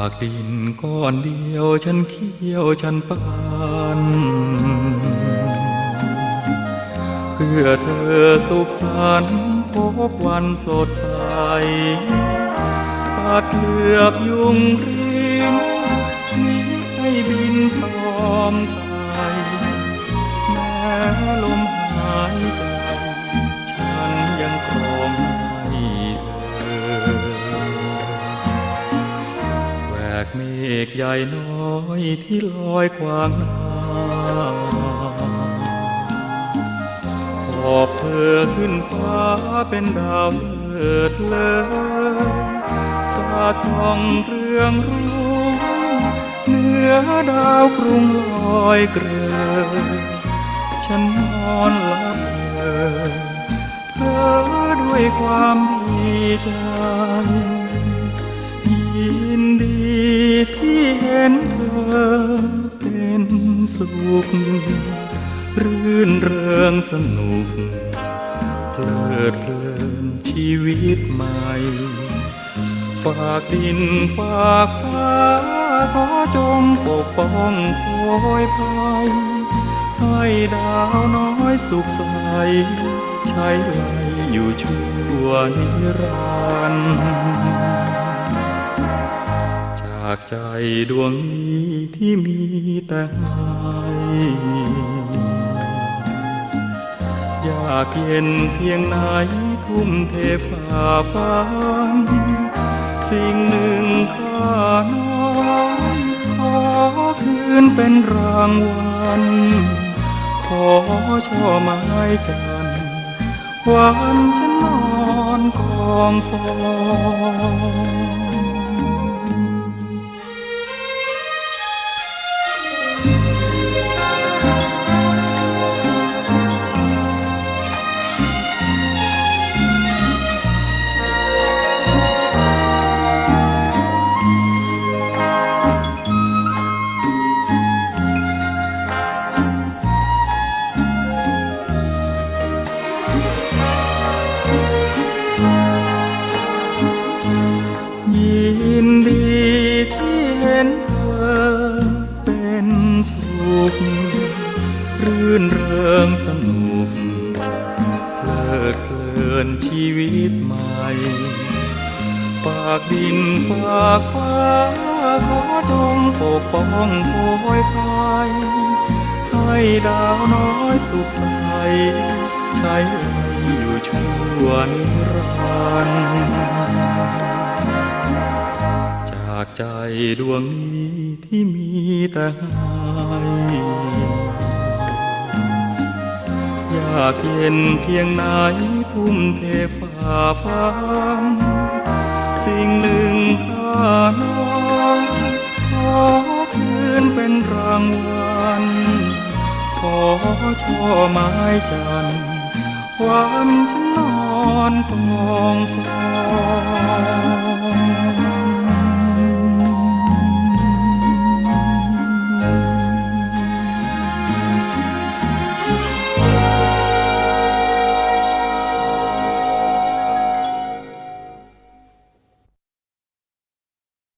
ากดินก้อนเดียวฉันเคี้ยวฉันปานเพื่อเธอสุขสันต์พบวันสดใส ปัดเหลือบยุงริ ฆใหญ่น้อยที่ลอยขวางน้าขอบเธอขึ้นฟ้าเป็นดาวเลิศเลอสาดส่องเรืองรุ่งเหนือดาวกรุงลอยเกลือฉันนอนหลับเธอเธอด้วยความดีใจ อเป็นสุข รื่นเริงสนุก เพลิดเพลินชีวิตใหม่ ฝากดินฝากฟ้าขอจงปกป้องโปรยภัยให้ดาวน้อยสุขใส ใช้ไหลอยู่ชั่วนิรันดร์ จากใจดวงนี้ที่มีแต่ให้อยากเย็นเพียงไหนทุ่มเทฝ่าฟันสิ่งหนึ่งข้าน้อยขอคืนเป็นรางวัล ขอช่อไม้จันทร์วันจะนอนกองฟอง ยินดีที่เห็นเธอเป็นสุข รื่นเริงสนุกเพลิดเพลินชีวิตใหม่ฝากดินฝากฟ้าขอจงปกป้องโปรยภัยให้ดาวน้อยสุขใสใช้ไหลอยู่ชั่วนิรันดร์ จากใจดวงนี้ที่มีแต่ให้อยากเห็นเพียงไหนทุ่มเทฝ่าฟันสิ่งหนึ่งข้าน้อยขอคืนเป็นรางวัลขอช่อไม้จันทร์วันนอนกองฟอง